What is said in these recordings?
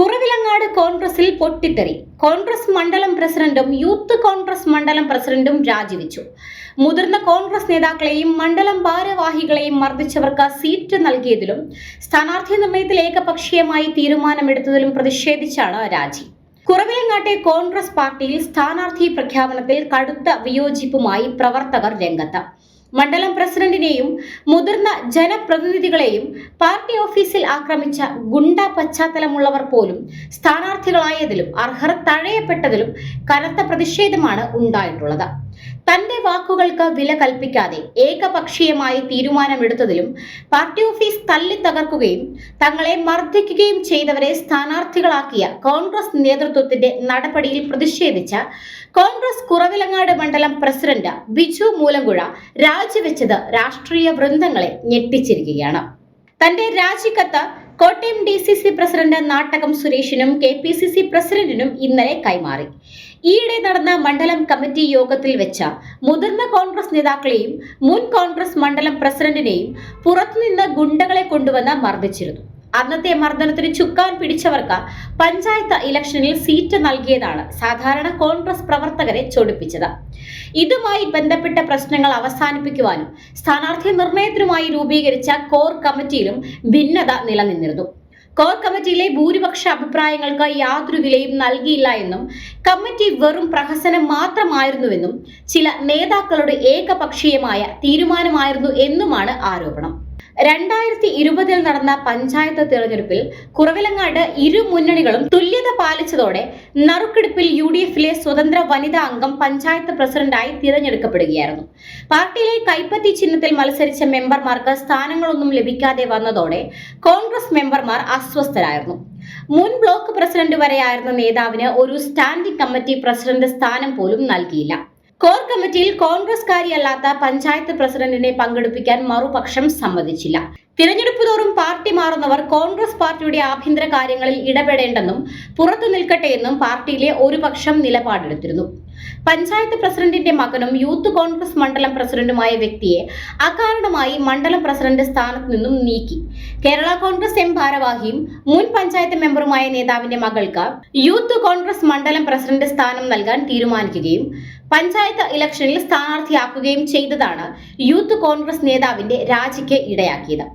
കുറവിലങ്ങാട് കോൺഗ്രസിൽ പൊട്ടിത്തെറി. കോൺഗ്രസ് മണ്ഡലം പ്രസിഡന്റും യൂത്ത് കോൺഗ്രസ് മണ്ഡലം പ്രസിഡന്റും രാജിവെച്ചു. മുതിർന്ന കോൺഗ്രസ് നേതാക്കളെയും മണ്ഡലം ഭാരവാഹികളെയും മർദ്ദിച്ചവർക്ക് സീറ്റ് നൽകിയതിലും സ്ഥാനാർത്ഥി നിർണയത്തിൽ ഏകപക്ഷീയമായി തീരുമാനമെടുത്തതിലും പ്രതിഷേധിച്ചാണ് രാജി. കുറവിലങ്ങാട്ടെ കോൺഗ്രസ് പാർട്ടിയിൽ സ്ഥാനാർത്ഥി പ്രഖ്യാപനത്തിൽ കടുത്ത വിയോജിപ്പുമായി പ്രവർത്തകർ രംഗത്ത്. മണ്ഡലം പ്രസിഡന്റിനെയും മുതിർന്ന ജനപ്രതിനിധികളെയും പാർട്ടി ഓഫീസിൽ ആക്രമിച്ച ഗുണ്ട പശ്ചാത്തലമുള്ളവർ പോലും സ്ഥാനാർത്ഥികളായതിലും അർഹർ തഴയപ്പെട്ടതിലും കനത്ത പ്രതിഷേധമാണ് ഉണ്ടായിട്ടുള്ളത്. തന്റെ വാക്കുകൾക്ക് വില കൽപ്പിക്കാതെ ഏകപക്ഷീയമായി തീരുമാനമെടുത്തതിലും പാർട്ടി ഓഫീസ് തല്ലി തകർക്കുകയും തങ്ങളെ മർദ്ദിക്കുകയും ചെയ്തവരെ സ്ഥാനാർത്ഥികളാക്കിയ കോൺഗ്രസ് നേതൃത്വത്തിന്റെ നടപടിയിൽ പ്രതിഷേധിച്ച കോൺഗ്രസ് കുറവിലങ്ങാട് മണ്ഡലം പ്രസിഡന്റ് ബിജു മൂലങ്കുഴ രാജിവെച്ചത് രാഷ്ട്രീയ വൃന്ദങ്ങളെ ഞെട്ടിച്ചിരിക്കുകയാണ്. തന്റെ രാജിക്കത്ത് Kottayam D C C president Nattakam സുരേഷിനും K P C C പ്രസിഡന്റിനും ഇന്നലെ കൈമാറി. ഈയിടെ നടന്ന മണ്ഡലം കമ്മിറ്റി യോഗത്തിൽ വെച്ച മുതിർന്ന കോൺഗ്രസ് നേതാക്കളെയും മുൻ കോൺഗ്രസ് മണ്ഡലം പ്രസിഡന്റിനെയും പുറത്തുനിന്ന് ഗുണ്ടകളെ കൊണ്ടുവന്ന് മർദ്ദിച്ചിരുന്നു. അന്നത്തെ മർദ്ദനത്തിന് ചുക്കാൻ പിടിച്ചവർക്ക് പഞ്ചായത്ത് ഇലക്ഷനിൽ സീറ്റ് നൽകിയതാണ് സാധാരണ കോൺഗ്രസ് പ്രവർത്തകരെ ചൊടിപ്പിച്ചത്. ഇതുമായി ബന്ധപ്പെട്ട പ്രശ്നങ്ങൾ അവസാനിപ്പിക്കുവാനും സ്ഥാനാർത്ഥി നിർണയത്തിനുമായി രൂപീകരിച്ച കോർ കമ്മിറ്റിയിലും ഭിന്നത നിലനിന്നിരുന്നു. കോർ കമ്മിറ്റിയിലെ ഭൂരിപക്ഷ അഭിപ്രായങ്ങൾക്ക് യാതൊരു വിലയും നൽകിയില്ല എന്നും കമ്മിറ്റി വെറും പ്രഹസനം മാത്രമായിരുന്നുവെന്നും ചില നേതാക്കളുടെ ഏകപക്ഷീയമായ തീരുമാനമായിരുന്നു എന്നുമാണ് ആരോപണം. രണ്ടായിരത്തി ഇരുപതിൽ നടന്ന പഞ്ചായത്ത് തിരഞ്ഞെടുപ്പിൽ കുറവിലങ്ങാട് ഇരു മുന്നണികളും തുല്യത പാലിച്ചതോടെ നറുക്കെടുപ്പിൽ യു ഡി എഫിലെ സ്വതന്ത്ര വനിതാ അംഗം പഞ്ചായത്ത് പ്രസിഡന്റായി തിരഞ്ഞെടുക്കപ്പെടുകയായിരുന്നു. പാർട്ടിയിലെ കൈപ്പത്തി ചിഹ്നത്തിൽ മത്സരിച്ച മെമ്പർമാർക്ക് സ്ഥാനങ്ങളൊന്നും ലഭിക്കാതെ വന്നതോടെ കോൺഗ്രസ് മെമ്പർമാർ അസ്വസ്ഥരായിരുന്നു. മുൻ ബ്ലോക്ക് പ്രസിഡന്റ് വരെയായിരുന്ന നേതാവിന് ഒരു സ്റ്റാൻഡിംഗ് കമ്മിറ്റി പ്രസിഡന്റ് സ്ഥാനം പോലും നൽകിയില്ല. കോർ കമ്മിറ്റിയിൽ കോൺഗ്രസ്കാരിയല്ലാത്ത പഞ്ചായത്ത് പ്രസിഡന്റിനെ പങ്കെടുപ്പിക്കാൻ മറുപക്ഷം സമ്മതിച്ചില്ല. തിരഞ്ഞെടുപ്പ് തോറും പാർട്ടി മാറുന്നവർ കോൺഗ്രസ് പാർട്ടിയുടെ ആഭ്യന്തര കാര്യങ്ങളിൽ ഇടപെടേണ്ടെന്നും പുറത്തു നിൽക്കട്ടെ എന്നും പാർട്ടിയിലെ ഒരു പക്ഷം നിലപാടെടുത്തിരുന്നു. പഞ്ചായത്ത് പ്രസിഡന്റിന്റെ മകനും യൂത്ത് കോൺഗ്രസ് മണ്ഡലം പ്രസിഡന്റുമായ വ്യക്തിയെ അകാരണമായി മണ്ഡലം പ്രസിഡന്റ് സ്ഥാനത്ത് നിന്നും നീക്കി. കേരള കോൺഗ്രസ് എം ഭാരവാഹിയും മുൻ പഞ്ചായത്ത് മെമ്പറുമായ നേതാവിന്റെ മകൾക്ക് യൂത്ത് കോൺഗ്രസ് മണ്ഡലം പ്രസിഡന്റ് സ്ഥാനം നൽകാൻ തീരുമാനിക്കുകയും പഞ്ചായത്ത് ഇലക്ഷനിൽ സ്ഥാനാർത്ഥിയാക്കുകയും ചെയ്തതാണ് യൂത്ത് കോൺഗ്രസ് നേതാവിന്റെ രാജിക്ക് ഇടയാക്കിയത്.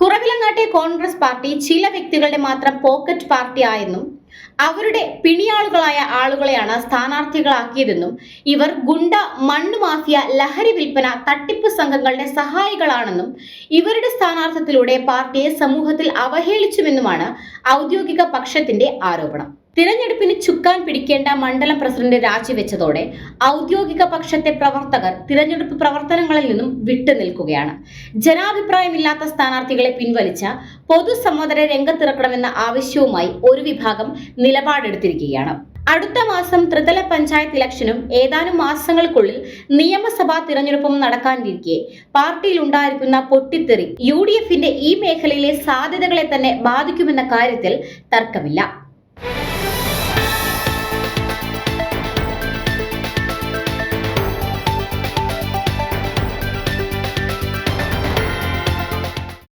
കുറവിലങ്ങാട്ടെ കോൺഗ്രസ് പാർട്ടി ചില വ്യക്തികളുടെ മാത്രം പോക്കറ്റ് പാർട്ടി ആയെന്നും അവരുടെ പിണിയാളുകളായ ആളുകളെയാണ് സ്ഥാനാർത്ഥികളാക്കിയതെന്നും ഇവർ ഗുണ്ട മണ്ണു മാഫിയ ലഹരി വിൽപ്പന തട്ടിപ്പ് സംഘങ്ങളുടെ സഹായികളാണെന്നും ഇവരുടെ സ്ഥാനാർത്ഥത്തിലൂടെ പാർട്ടിയെ സമൂഹത്തിൽ അവഹേളിച്ചുമെന്നുമാണ് ഔദ്യോഗിക പക്ഷത്തിന്റെ ആരോപണം. തിരഞ്ഞെടുപ്പിന് ചുക്കാൻ പിടിക്കേണ്ട മണ്ഡലം പ്രസിഡന്റ് രാജിവെച്ചതോടെ ഔദ്യോഗിക പക്ഷത്തെ പ്രവർത്തകർ തിരഞ്ഞെടുപ്പ് പ്രവർത്തനങ്ങളിൽ നിന്നും വിട്ടുനിൽക്കുകയാണ് ജനാഭിപ്രായമില്ലാത്ത സ്ഥാനാർത്ഥികളെ പിൻവലിച്ച പൊതുസമ്മതരെ രംഗത്തിറക്കണമെന്ന ആവശ്യവുമായി ഒരു വിഭാഗം നിലപാടെടുത്തിരിക്കുകയാണ്. അടുത്ത മാസം ത്രിതല പഞ്ചായത്ത് ഇലക്ഷനും ഏതാനും മാസങ്ങൾക്കുള്ളിൽ നിയമസഭാ തിരഞ്ഞെടുപ്പും നടക്കാനിരിക്കെ പാർട്ടിയിൽ ഉണ്ടായിരിക്കുന്ന പൊട്ടിത്തെറി യു ഈ മേഖലയിലെ സാധ്യതകളെ തന്നെ ബാധിക്കുമെന്ന കാര്യത്തിൽ തർക്കമില്ല.